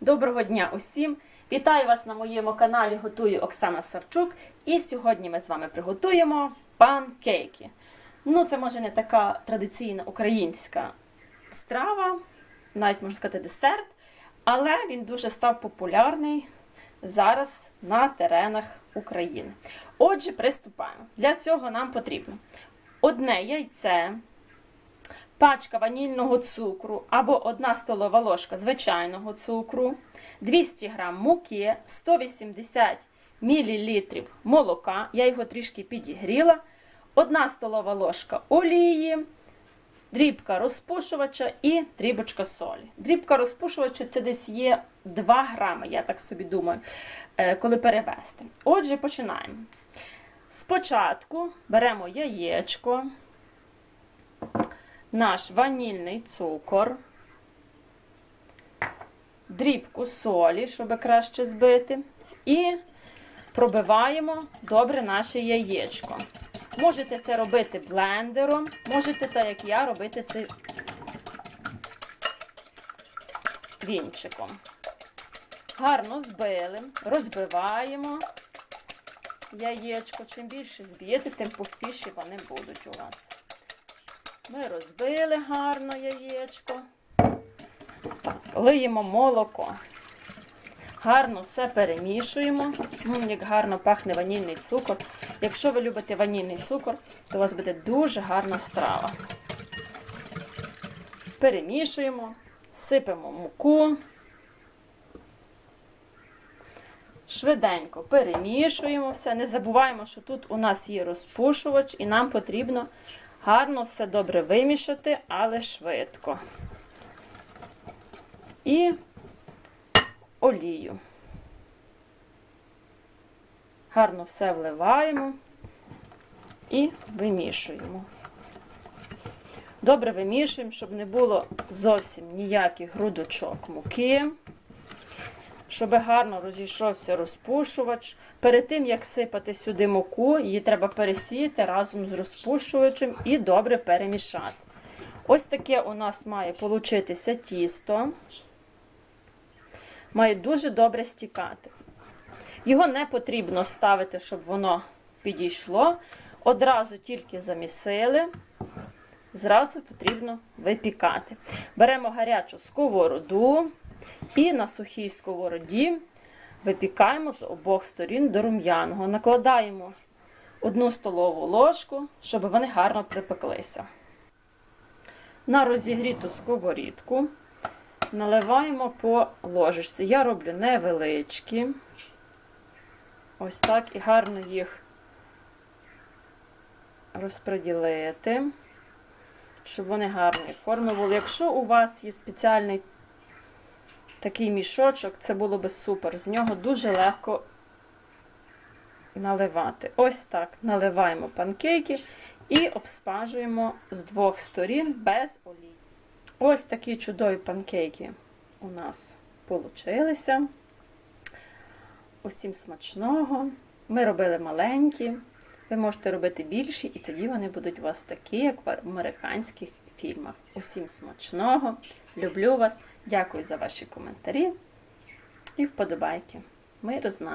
Доброго дня усім! Вітаю вас на моєму каналі Готую Оксана Савчук. І сьогодні ми з вами приготуємо панкейки. Ну, це може не така традиційна українська страва, навіть можна сказати десерт, але він дуже став популярний зараз на теренах України. Отже, приступаємо. Для цього нам потрібно одне яйце, пачка ванільного цукру або 1 столова ложка звичайного цукру, 200 г муки, 180 мл молока, я його трішки підігріла, 1 столова ложка олії, дрібка розпушувача і дрібочка солі. Дрібка розпушувача це десь є 2 грами, я так собі думаю, е, коли перевести. Отже, починаємо. Спочатку беремо яєчко, наш ванільний цукор, дрібку солі, щоб краще збити, і пробиваємо добре наше яєчко. Можете це робити блендером, можете, так як я, робити це вінчиком. Гарно збили, розбиваємо яєчко. Чим більше зб'єте, тим пухкіші вони будуть у вас. Ми розбили гарно яєчко. Лиємо молоко. Гарно все перемішуємо. Як гарно пахне ванільний цукор. Якщо ви любите ванільний цукор, то у вас буде дуже гарна страва. Перемішуємо, сипемо муку. Швиденько перемішуємо все. Не забуваємо, що тут у нас є розпушувач, і нам потрібно гарно все добре вимішати, але швидко. І олію. Гарно все вливаємо і вимішуємо. Добре вимішуємо, щоб не було зовсім ніяких грудочок муки щоб гарно розійшовся розпушувач. Перед тим, як сипати сюди муку, її треба пересіяти разом з розпушувачем і добре перемішати. Ось таке у нас має получитися тісто. Має дуже добре стікати. Його не потрібно ставити, щоб воно підійшло. Одразу тільки замісили, зразу потрібно випікати. Беремо гарячу сковороду. І на сухій сковороді випікаємо з обох сторін до рум'яного. Накладаємо одну столову ложку, щоб вони гарно припеклися. На розігріту сковорідку наливаємо по ложечці. Я роблю невеличкі. Ось так і гарно їх розподілити, щоб вони гарної форми були. Якщо у вас є спеціальний такий мішочок, це було би супер. З нього дуже легко наливати. Ось так наливаємо панкейки і обсмажуємо з двох сторін без олії. Ось такі чудові панкейки у нас получилися. Усім смачного. Ми робили маленькі. Ви можете робити більші, і тоді вони будуть у вас такі, як в американських фільмах. Усім смачного! Люблю вас! Дякую за ваші коментарі і вподобайки. Мир з нами!